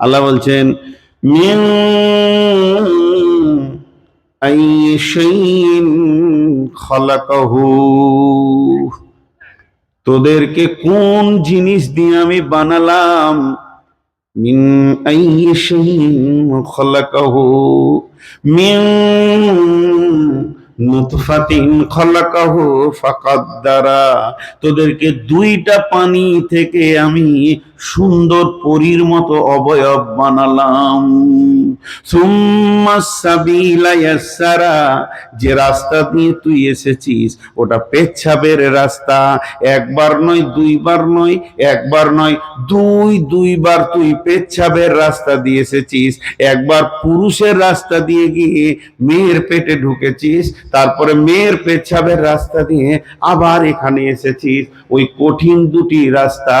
আল্লাহ বলছেন, mean I শাইইন খালাকাহু। তোদেরকে কোন জিনিস দিয়ে আমি বানালাম? Mean I শাইইন খালাকাহু। মিন তোদেরকে দুইটা পানি থেকে আমি সুন্দর পরীর মতো অবয়ব বানালাম। যে রাস্তা দিয়ে তুই এসেছিস, ওটা পেচ্ছাবের রাস্তা। একবার নয়, দুইবার নয়, একবার নয়, দুই, দুইবার তুই পেচ্ছাবের রাস্তা দিয়ে এসেছিস। একবার পুরুষের রাস্তা দিয়ে গিয়ে মেয়ের পেটে ঢুকেছিস, তারপরে মেয়ের পেচ্ছাবের রাস্তা দিয়ে আবার এখানে এসেছিস। ওই কঠিন দুটি রাস্তা,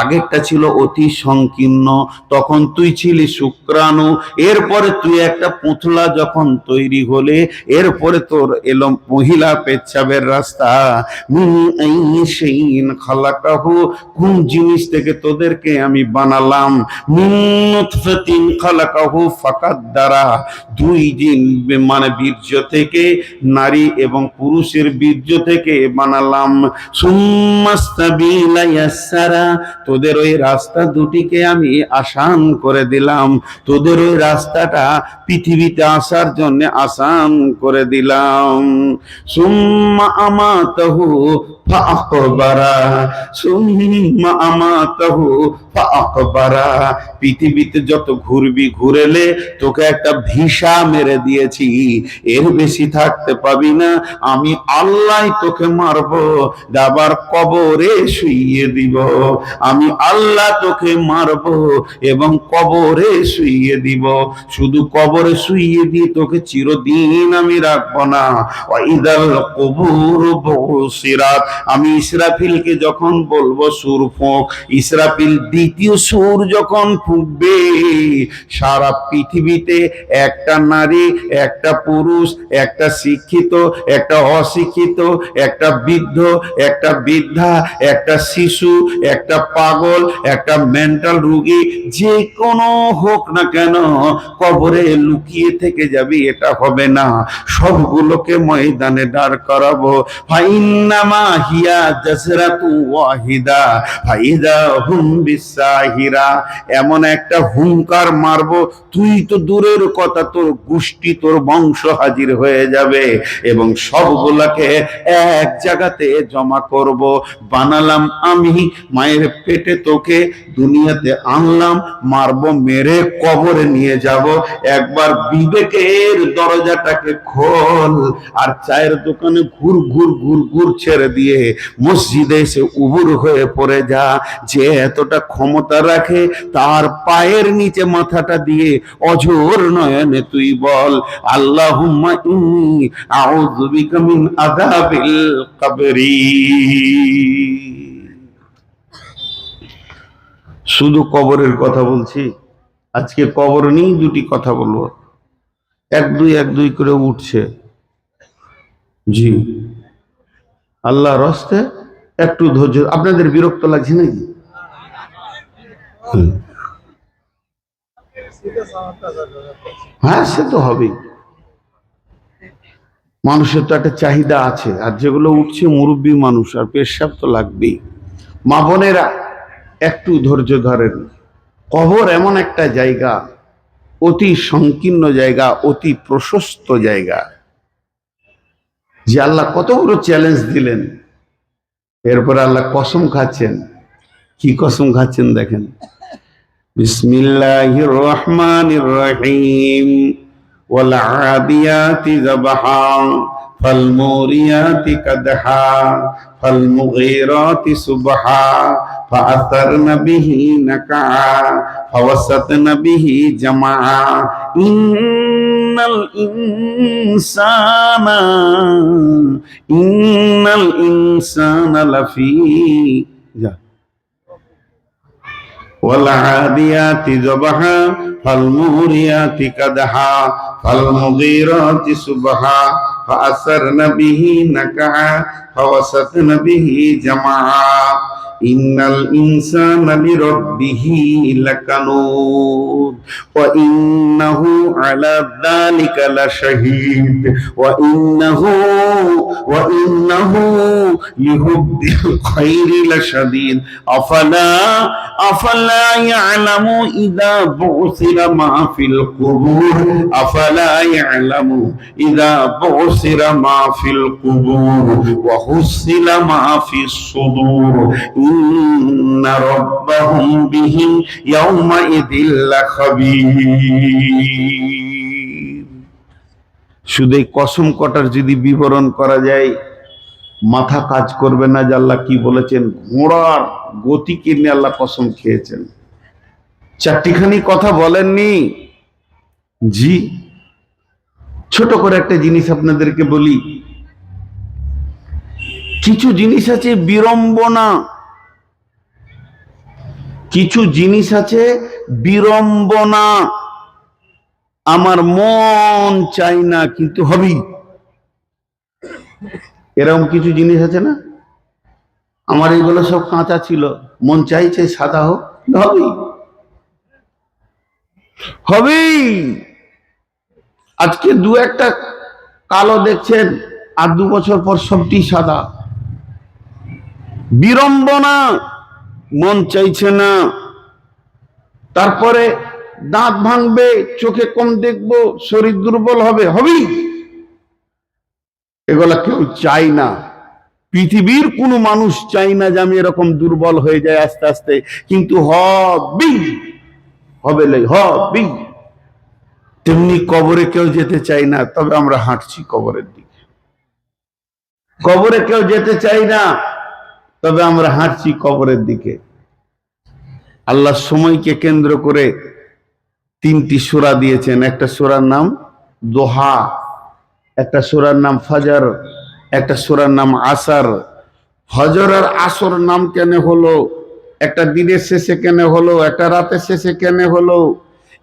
আগেরটা ছিল অতি সংকীর্ণ, তখন তুই ছিলি শুক্রাণু এরপরে তুই একটা পুতলা যখন তৈরি হলে, এরপরে তোর এলো মহিলা পেচ্ছাবের রাস্তা। খালাকাহু, কোন জিনিস থেকে তোদেরকে আমি বানালাম? নুতফাতিন খালাকাহু ফাকাদ্দারা দুই দিন মানে বীর্য থেকে, নারী এবং পুরুষের বীর্য থেকে বানালাম। তোদের ওই রাস্তা দুটিকে আমি আসান করে দিলাম। তোদের ওই রাস্তাটা পৃথিবীতে আসার জন্য আসান করে দিলাম। সুম্মা আমাতাহু পৃথিবীতে যত ঘুরবি ঘুরেলে তোকে একটা ভিসা মেরে দিয়েছি। এর বেশি থাকতে পাবি না, আমি আল্লাহ তোকে মারবো আবার কবরে শুইয়ে দিব। আমি আল্লাহ তোকে মারবো এবং কবরে শুইয়ে দিব। শুধু কবরে শুইয়ে দিয়ে তোকে চিরদিন আমি রাখব না। ওয়াইদাল কবুর বসিরাত আমি ইসরাফিলকে যখন বলব সুর ফোঁক ইসরাফিল দ্বিতীয় সুর যখন ফুঁকবে সারা পৃথিবীতে একটা নারী, একটা পুরুষ, একটা শিক্ষিত, একটা অশিক্ষিত, একটা বৃদ্ধ, একটা বৃদ্ধা, একটা শিশু, একটা পাগল, একটা মেন্টাল রুগী, যে কোনো হোক না কেন কবরে লুকিয়ে থেকে যাবি, এটা হবে না। সবগুলোকে ময়দানে দাঁড় করাবো। ফাইন্নামা এমন একটা হুঙ্কার মারবো, তুই তো দূরের কথা, তোর গোষ্ঠী, তোর বংশ হাজির হয়ে যাবে এবং সবগুলাকে এক জায়গাতে জমা করব। বানালাম আমি মায়ের পেটে তোকে, দুনিয়াতে আনলাম, মারবো, মেরে কবরে নিয়ে যাব। একবার বিবেকের দরজাটাকে খোল, আর চায়ের দোকানে ঘুর ঘুর ঘুর ঘুর ছেড়ে দিয়ে মসজিদে এসে উবুর হয়ে পড়ে যা, যে এতটা ক্ষমতা রাখে, তার পায়ের নিচে মাথাটা দিয়ে অঝোর নয়নে তুই বল কবরি। শুধু কবরের কথা বলছি, আজকে কবর নিয়েই দুটি কথা বলব। এক দুই এক দুই করে উঠছে। জি। আল্লাহ রস্তে একটু ধৈর্য, আপনাদের বিরক্ত লাগছে নাকি? হ্যাঁ সে তো হবেই। মানুষের তো একটা চাহিদা আছে, আর যেগুলো উঠছে মুরব্বী মানুষ, আর পেশাব তো লাগবেই। মা বোনেরা, একটু ধৈর্য ধরেন। কবর এমন একটা জায়গা, অতি সংকীর্ণ জায়গা, অতি প্রশস্ত জায়গা। যে আল্লাহ কত বড় চ্যালেঞ্জ দিলেন এরপরে আল্লাহ কসম খাচ্ছেন কি কসম খাচ্ছেন দেখেন বিসমিল্লাহির রহমানির রহিম ওয়াল আদিয়াতি যাবহা فالموريات قدحا فالمغيرات صبحا فأثرن به نقعا فوسطن به جمعا إن الإنسان إن الإنسان لفي. والعاديات ذبحا فالموريات قدحا فالمغيرات صبحا فأثرن به نقعا فوسطن به جمعا ইন্নাল ইনসানা লিরাব্বিহি লাকানুদ ওয়া ইন্নাহু আলা যালিকা লাশাহীদ ওয়া ইন্নাহু ওয়া ইন্নাহু লিহুব্বিল খাইরি লাশাদীদ আফালা আফালা ইয়ালামু ইযা বুসিরা মা ফিল কুবুর আফালা ইয়ালামু ইযা বুসিরা মা ফিল কুবুর ওয়া হুসিলা মা ফিস সুদূর শুধু এই কসম কটার যদি বিবরণ করা যায়, মাথা কাজ করবে না যে আল্লাহ কি বলেছেন, ঘোড়ার গতিকে নিয়ে আল্লাহ কসম খেয়েছেন। চারটিখানি কথা বলেননি। জি, ছোট করে একটা জিনিস আপনাদেরকে বলি। কিছু জিনিস আছে বিড়ম্বনা। কিছু জিনিস আছে বিড়ম্বনা। আমার মন চাই না, কিন্তু হবেই এরকম কিছু জিনিস আছে না? আমার এইগুলো সব কাঁচা ছিল। মন চাইছে সাদা হোক হবেই হবেই আজকে দু একটা কালো দেখছেন, আর দু বছর পর সবটি সাদা। বিড়ম্বনা! মন চাইছে না। তারপরে দাঁত ভাঙবে, চোখে কম দেখব, শরীর দুর্বল হবে, হবেই। এগুলা কেউ চাই না। পৃথিবীর কোনো মানুষ চাই না যে আমি এরকম দুর্বল হয়ে যায় আস্তে আস্তে, কিন্তু হবেই। হবে হবেই। তেমনি কবরে কেউ যেতে চাই না, তবে আমরা হাঁটছি কবরের দিকে। কবরে কেউ যেতে চাই না তবে আমরা হাঁটছি কবরের দিকে। আল্লাহ সময়কে কেন্দ্র করে তিনটি সুরা দিয়েছেন। একটা সুরার নাম দোহা, একটা সুরার নাম ফাজার, একটা সুরার নাম আসার। ফজর আর আসর নাম কেন হলো? একটা দিনের শেষে কেন হলো? একটা রাতের শেষে কেন হলো?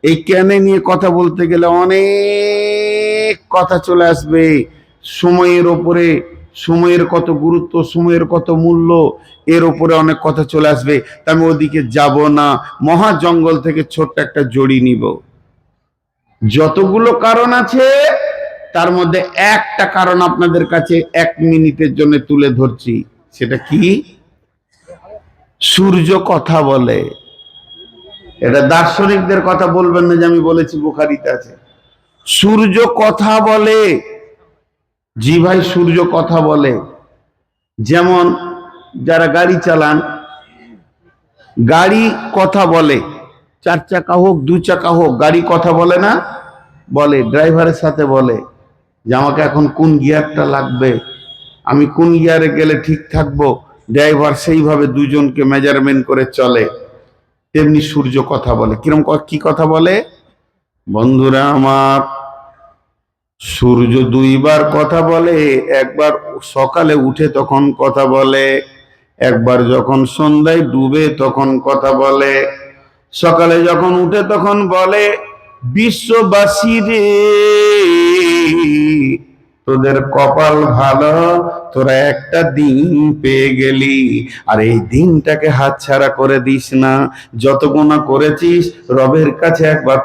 এই কেনে নিয়ে কথা বলতে গেলে অনেক কথা চলে আসবে। সময়ের ওপরে সময়ের কত গুরুত্ব, সময়ের কত মূল্য, এর ওপরে অনেক কথা চলে আসবে। আমি ওদিকে যাব না, মহা জঙ্গল থেকে ছোট্ট একটা জড়ি নিব। যতগুলো কারণ আছে, তার মধ্যে একটা কারণ আপনাদের কাছে এক মিনিটের জন্য তুলে ধরছি, সেটা কি? সূর্য কথা বলে। এটা দার্শনিকদের কথা বলবেন না যে আমি বলেছি বুখারিতে আছে। সূর্য কথা বলে। জি ভাই, সূর্য কথা বলে। যেমন যারা গাড়ি চালান, গাড়ি কথা বলে। চার চাকা হোক, দু চাকা হোক, গাড়ি কথা বলে না, বলে। ড্রাইভারের সাথে বলে যে, আমাকে এখন কোন গিয়ারটা লাগবে? আমি কোন গিয়ারে গেলে ঠিক থাকব? ড্রাইভার সেইভাবে দুজনকে মেজারমেন্ট করে চলে। তেমনি সূর্য কথা বলে। কিরম ক- কথা বলে? বন্ধুরা আমার সূর্য দুইবার কথা বলে, একবার সকালে উঠে তখন কথা বলে, একবার যখন সন্ধ্যায় ডুবে তখন কথা বলে, সকালে যখন উঠে তখন বলে, বিশ্ববাসী রে, তোদের কপাল ভালো তোরা একটা দিন পেয়ে গেলি, আর এই দিনটাকে হাতছাড়া করে দিস না। যত গুণা করেছিস, রবের কাছে একবার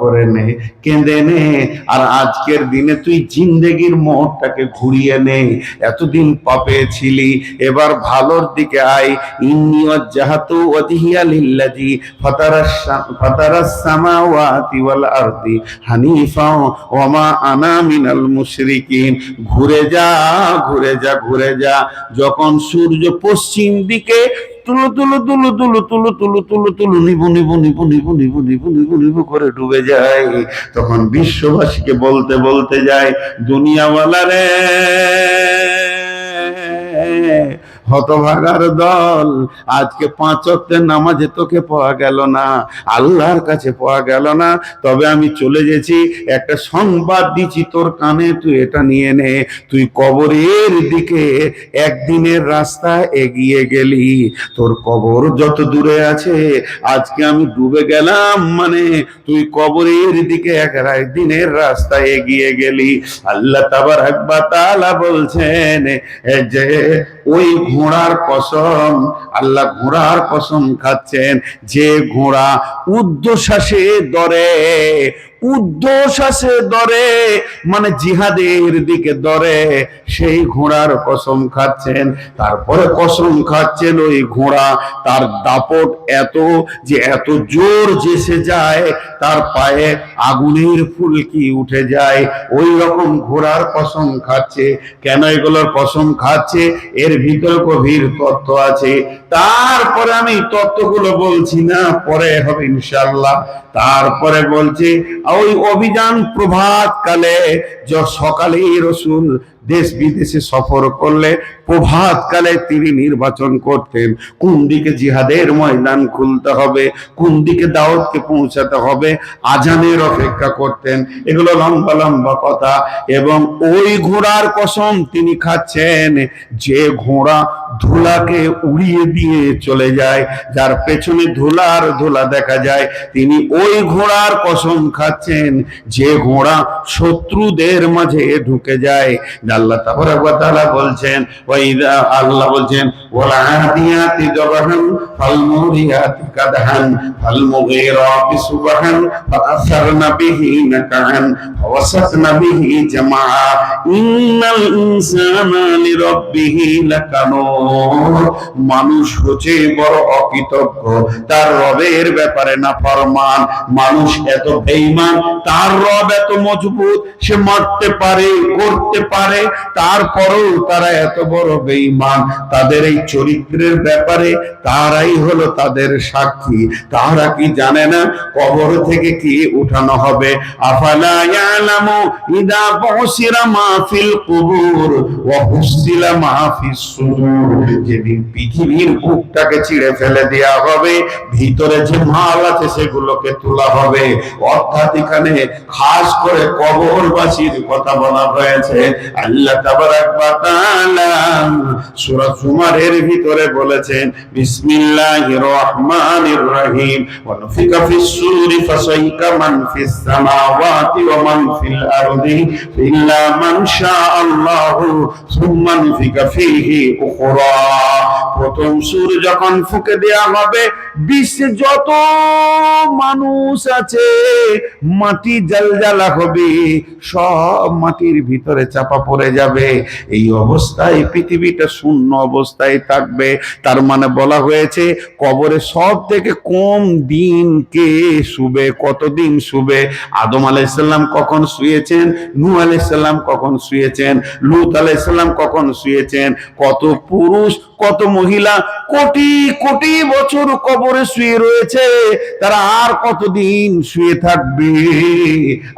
করে নে, কেঁদে নে, আর আজকের দিনে তুই জিন্দেগির মোড়টাকে ঘুরিয়ে নে। এতদিন পাপে ছিলি, এবার ভালোর দিকে আয়। ইন্নি ওয়াজ্জাহাতু ওয়াজহিয়া লিল্লাযী ফাতারাস ফাতারাস সামাওয়াতি ওয়াল আরদি হানিফা ওয়া আনা মিনাল মুশরিকিন। ঘুরে যা, ঘুরে যা ঘুরে যা, যখন সূর্য পশ্চিম দিকে তুলু তুলু তুলু তুলু তুলু তুলু তুলু তুলু নিবু নিবু নিবু নিবু নিবু নিবু নিবু নিবু করে ডুবে যায়, তখন বিশ্ববাসীকে বলতে বলতে যায় দুনিয়াওয়ালা রে হতভাগার দল। আজকে পাঁচ অক্টের নামাজে তোকে পাওয়া গেল না, আল্লাহর কাছে পাওয়া গেল না। তবে আমি চলে গেছি, একটা সংবাদ দিচ্ছি তোর কানে, তুই এটা নিয়ে নে। তুই কবরের দিকে একদিনের রাস্তা এগিয়ে গেলি। তোর কবর যত দূরে আছে, আজকে আমি ডুবে গেলাম মানে তুই কবরের দিকে এক দিনের রাস্তা এগিয়ে গেলি। আল্লাহ তাবার একবার তালা বলছেন যে ওই ঘোড়ার কসম আল্লাহ ঘোড়ার কসম খাচ্ছেন। যে ঘোড়া উদ্দশ্বাসে দরে উর্ধ্বশ্বাসে দরে মানে জিহাদের দিকে দরে। সেই ঘোড়ার কসম খাচ্ছেন, তারপরে কসম খাচ্ছেন ওই ঘোড়া। তার দাপট এত যে এত জোর যেসে যায়, তার পায়ে আগুনের ফুলকি উঠে যায়। ওই রকম ঘোড়ার কসম খাচ্ছে। কেন এগুলোর কসম খাচ্ছে? এর ভিতর গভীর তত্ত্ব আছে। তারপরে আমি তত্ত্বগুলো বলছি না, পরে হবে ইনশাল্লাহ তারপরে বলছে ওই অভিযান প্রভাত কালে সকালেই রসুল দেশ বিদেশে সফর করলে প্রভাত কালে তিনি নির্বাচন করতেন। কোন দিকে জিহাদের ময়দান খুলতে হবে, কোন দিকে দাওয়াতকে পৌঁছাতে হবে, আজানের অপেক্ষা করতেন। এগুলো লম্বা লম্বা কথা। এবং ওই ঘোড়ার কসম তিনি খাচ্ছেন। যে ঘোড়া ধুলাকে উড়িয়ে দিয়ে চলে যায়, যার পেছনে ধুলার ধুলা দেখা যায়। তিনি ওই ঘোড়ার কসম খাচ্ছেন, যে ঘোড়া শত্রুদের মাঝে ঢুকে যায়। আল্লাহ বলছেন আল্লাহ বলছেন মানুষ হচ্ছে বড় অকৃতজ্ঞ। তার রবের ব্যাপারে না ফরমান। মানুষ এত বেঈমান, তার রব এত মজবুত, সে মারতে পারে, করতে পারে, তারপরেও তারা এত বড় বেঈমান। তাদের এই চরিত্রের ব্যাপারে তারাই হলো তাদের সাক্ষী। তারা কি জানে না কবর থেকে কি উঠানো হবে? আফালা ইয়ালামু ইদা বসিরা মা ফিল কুবুর, ওয়া হুসিলা মা ফিস সুদূর। যেদিন পৃথিবীর বুকটাকে চিড়ে ফেলে দেয়া হবে, ভিতরে যে মাল আছে সেগুলোকে তোলা হবে। অর্থাৎ এখানে খাস করে কবরবাসীর কথা বলা হয়েছে। আল্লাহ সূরা জুমারের ভিতরে বলেছেন, বিসমিল্লাহির রহমানির রহিম। ওয়া ফিস সূরি ফাসাইকা মান ফিস সামাওয়াতি ওয়া মান ফিল আরদি ইল্লা মান শাআল্লাহু, সুম্মা নুফিকা ফীহি উখরা। الله প্রথম সুর যখন ফুঁকে দেয়া হবে, বিশ্বে যত মানুষ আছে, মাটি জালজালা হবে, সব মাটির ভিতরে চাপা পড়ে যাবে। এই অবস্থায় পৃথিবীটা শূন্য অবস্থায় থাকবে। তার মানে বলা হয়েছে, কবরে সব থেকে কম দিন কে শুবে, কতদিন শুবে? আদম আলাইসাল্লাম কখন শুয়েছেন? নু আলাইসাল্লাম কখন শুয়েছেন? লুত আলাইসাল্লাম কখন শুয়েছেন? কত পুরুষ কত মহিলা কোটি কোটি বছর কবরে শুয়ে রয়েছে, তারা আর কতদিন শুয়ে থাকবে?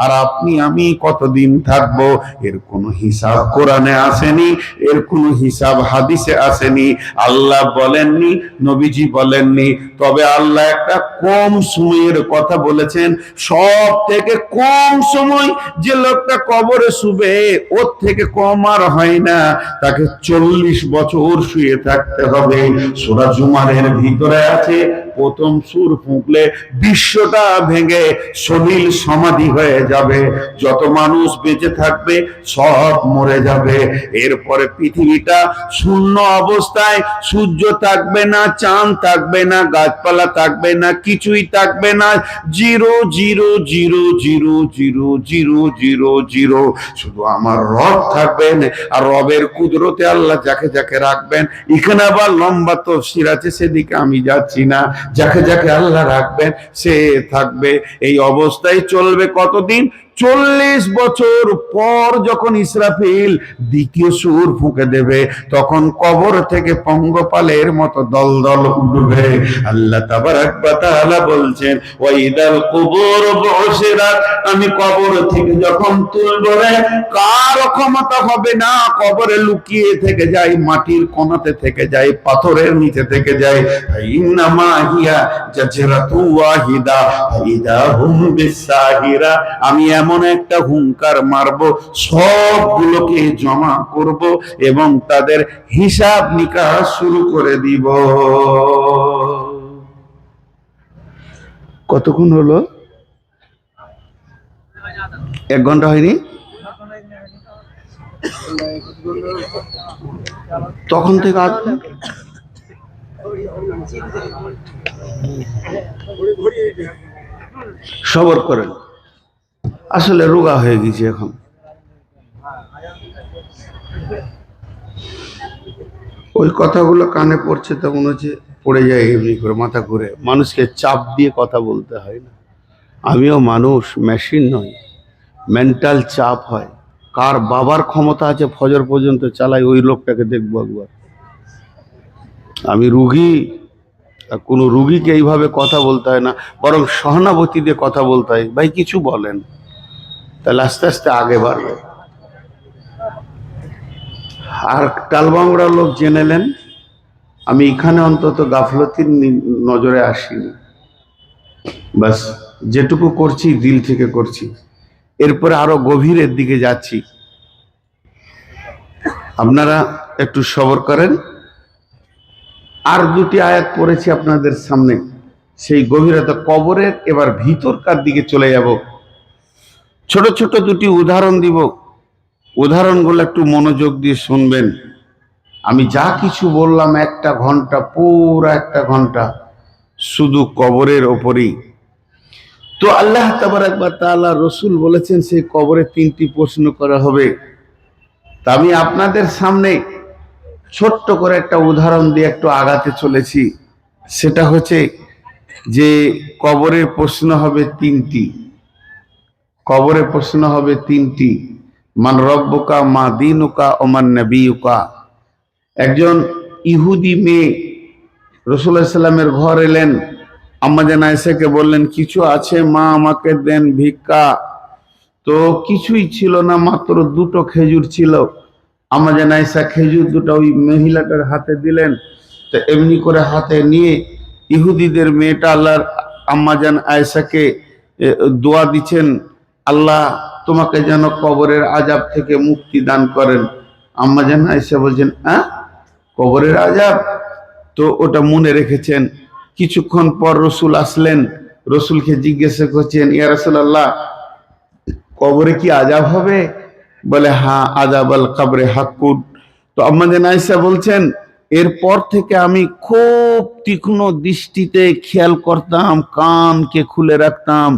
আর আপনি, আমি কতদিন থাকব? এর কোনো হিসাব কোরআনে আসেনি, এর কোনো হিসাব হাদিসে আসেনি। আল্লাহ বলেননি, নবীজি বলেননি। তবে আল্লাহ একটা কম সময়ের কথা বলেছেন, সব থেকে কম সময় যে লোকটা কবরে শুবে, ওর থেকে কম আর হয় না। তাকে চল্লিশ বছর শুয়ে থাকতে হবে। সুরাজুমারের ভিতরে আছে প্রথম সুর ফুঁকলে বিশ্বটা ভেঙে সলিল সমাধি হয়ে যাবে। যত মানুষ বেঁচে থাকবে, সব মরে যাবে। এরপরে পৃথিবীটা শূন্য অবস্থায় সূর্য থাকবে না, চাঁদ থাকবে না, গাছপালা থাকবে না, কিছুই থাকবে না। Zero zero zero zero zero zero zero zero. শুধু আমার রব থাকবেন আর রবের কুদরতে আল্লাহ যাকে যাকে রাখবেন। এখানে আবার লম্বা তফসির আছে, সেদিকে আমি যাচ্ছি না। যাকে যাকে আল্লাহ রাখবেন সে থাকবে। এই অবস্থায় চলবে কতদিন? চল্লিশ বছর পর যখন ইসরাফিল দ্বিতীয় সুর ফুঁকে দেবে, তখন কবর থেকে পঙ্গপালের মতো দল দল উঠবে। আল্লাহ তাবারাক বলছেন, ওয়াইদাল কুবুর বুশিরাত আমি কবর থেকে যখন তুলব রে, কার ক্ষমতা হবে না? কবরে লুকিয়ে থেকে যাই, মাটির কোণাতে থেকে যাই, পাথরের নিচে থেকে যাই। ইন্নামা হিয়া জাজরাতু ওয়াহিদা, ফাইদা হুম বিসাহিরা। আমি এমন একটা হুঙ্কার মারব, সবগুলোকে জমা করব এবং তাদের হিসাব নিকাশ শুরু করে দিব। কতক্ষণ হলো? এক ঘণ্টা হয়নি? তখন থেকে আজ সবর করেন। আসলে রোগা হয়ে গেছে এখন। ওই কথাগুলো কানে পড়ছে তো মনে হচ্ছে পড়ে যায় এমনি করে মাথা ঘুরে। মানুষকে চাপ দিয়ে কথা বলতে হয় না। আমিও মানুষ মেশিন নই। মেন্টাল চাপ হয়। কার বাবার ক্ষমতা আছে ফজর পর্যন্ত চালাই, ওই লোকটাকে দেখব একবার। আমি রুগী কোনো রুগীকে এইভাবে কথা বলতে হয় না, বরং সহানুভূতি দিয়ে কথা বলতে হয়। ভাই, কিছু বলেন। তাহলে আস্তে আস্তে আগে বাড়বে আর টালবাংড়া লোক জেনেলেন আমি এখানে অন্তত গাফলতির নজরে আসিনি। বাস, যেটুকু করছি, দিল থেকে করছি। এরপরে আরও গভীরের দিকে যাচ্ছি। আপনারা একটু সবর করেন। আর দুটি আয়াত পড়েছি আপনাদের সামনে। সেই গভীরতা কবরের, এবার ভিতরকার দিকে চলে যাব। ছোট ছোট দুটি উদাহরণ দিব। উদাহরণগুলো একটু মনোযোগ দিয়ে শুনবেন। আমি যা কিছু বললাম একটা ঘণ্টা, পুরো একটা ঘণ্টা শুধু কবরের ওপরেই। তো আল্লাহ তাবার একবার তাআলা রসুল বলেছেন, সেই কবরে তিনটি প্রশ্ন করা হবে। তা আমি আপনাদের সামনে ছোট্ট করে একটা উদাহরণ দিয়ে একটু আগাতে চলেছি। সেটা হচ্ছে যে কবরের প্রশ্ন হবে তিনটি। কবরে প্রশ্ন হবে তিনটি। মান রব্বকা মা দিনুকা ও মান নবীকা একজন ইহুদি মেয়ে রসুল্লাহ সাল্লামের ঘর এলেন। আম্মা জান বললেন কিছু আছে? মা আমাকে দেন ভিক্ষা। তো কিছুই ছিল না মাত্র দুটো খেজুর ছিল। আম্মা জান খেজুর দুটো ওই মহিলাটার হাতে দিলেন। তো এমনি করে হাতে নিয়ে ইহুদিদের মেয়েটা আল্লাহর আম্মাজান আয়েশাকে এ, দোয়া দিচ্ছেন। আল্লাহ তোমাকে যেন কবরের আজাব থেকে মুক্তি দান করেন। আম্মা যেন আয়েশা বলছেন হ্যাঁ কবরের আজাব তো ওটা মনে রেখেছেন। কিছুক্ষণ পর রসুল আসলেন। রসুলকে জিজ্ঞাসা করছেন, ইয়া রসুল আল্লাহ কবরে কি আজাব হবে? বলে হ্যাঁ আজাব আল কবরে হাক্কুন। তো আমাদের আয়েশা বলছেন, এরপর থেকে আমি খুব তীক্ষ্ণ দৃষ্টিতে খেয়াল করতাম, কানকে খুলে রাখতাম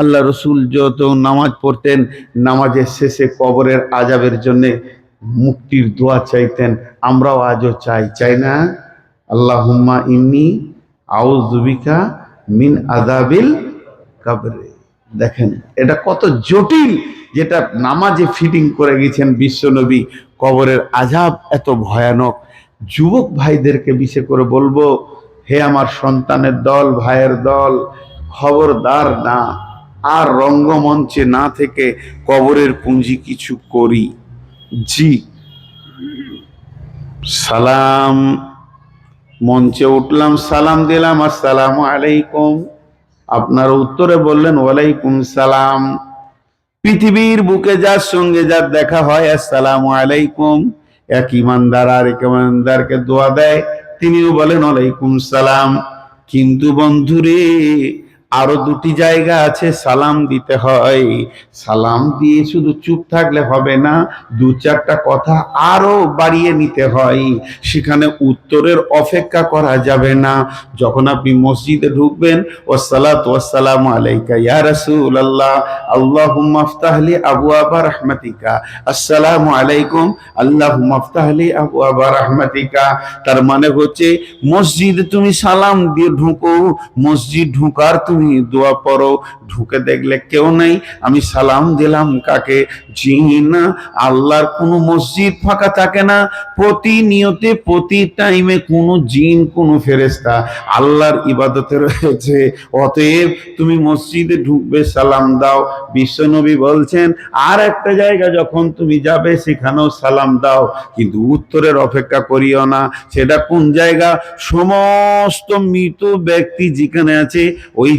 আল্লাহ রসুল যত নামাজ পড়তেন, নামাজের শেষে কবরের আজাবের জন্য মুক্তির দোয়া চাইতেন, আমরাও আজও চাই চাই না? আল্লাহ হুম্মা ইন্নি আউজুবিকা মিন আজাবিল কবরে। দেখেন, এটা কত জটিল যেটা নামাজে ফিটিং করে গেছেন বিশ্বনবী কবরের আজাব এত ভয়ানক। যুবক ভাইদেরকে বিশেষ করে বলব, হে আমার সন্তানের দল, ভাইয়ের দল, খবরদার না। আর রঙ্গমঞ্চে না থেকে কবরের পুঁজি কিছু করি। জি। সালাম। মঞ্চে উঠলাম, সালাম দিলাম, আসসালামু আলাইকুম। আপনার উত্তরে বললেন, ওয়ালাইকুম সালাম। পৃথিবীর বুকে যার সঙ্গে যার দেখা হয়, আসসালামু আলাইকুম। এক ইমানদার আর এক ইমানদারকে দোয়া দেয়, তিনিও বলেন, ওয়ালাইকুম সালাম। কিন্তু বন্ধুরে আরও দুটি জায়গা আছে, সালাম দিতে হয়। সালাম দিয়ে শুধু চুপ থাকলে হবে না, দু চারটা কথা আরও বাড়িয়ে নিতে হয়। সেখানে উত্তরের অপেক্ষা করা যাবে না। যখন আপনি মসজিদে ঢুকবেন ওসালাত ওয়াসালাম আলাইকা, ইয়া রাসূলুল্লাহ, আল্লাহুম্মা আফতাহলি আবওয়াবা রাহমাতিকা। আসসালামু আলাইকুম, আল্লাহুম্মা আফতাহলি আবওয়াবা রাহমাতিকা। তার মানে হচ্ছে, মসজিদে তুমি সালাম দিয়ে ঢুকো। মসজিদ ঢুকার দোয়া পড়ো, ঢুকে দেখলে কেউ নাই। আমি সালাম দিলাম কাকে? জি না, আল্লাহর কোনো মসজিদ ফাঁকা থাকে না। প্রতিনিয়তে, প্রতি টাইমে কোনো জিন, কোনো ফেরেস্তা আল্লাহর ইবাদতে রয়েছে। অতএব তুমি মসজিদে ঢুকবে, সালাম দাও। বিশ্বনবী বলছেন, আর একটা জায়গা যখন তুমি যাবে, সেখানেও সালাম দাও। কিন্তু উত্তরের অপেক্ষা করিও না। সেটা কোন জায়গা? সমস্ত মৃত ব্যক্তি যেখানে আছে, ওই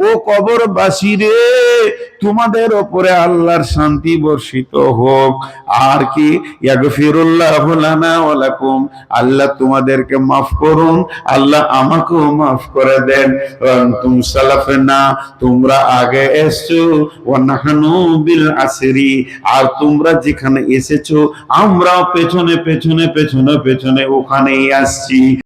ও কবরবাসী রে, তোমাদের ওপরে আল্লাহর শান্তি বর্ষিত হোক। আর কি? আল্লাহ তোমাদেরকে মাফ করুন, আল্লাহ আমাকেও মাফ করে দেন। তুম সালাফেনা তোমরা আগে এসছো। বিল আসরি। আর তোমরা যেখানে এসেছ, আমরাও পেছনে পেছনে পেছনে পেছনে ওখানেই আসছি।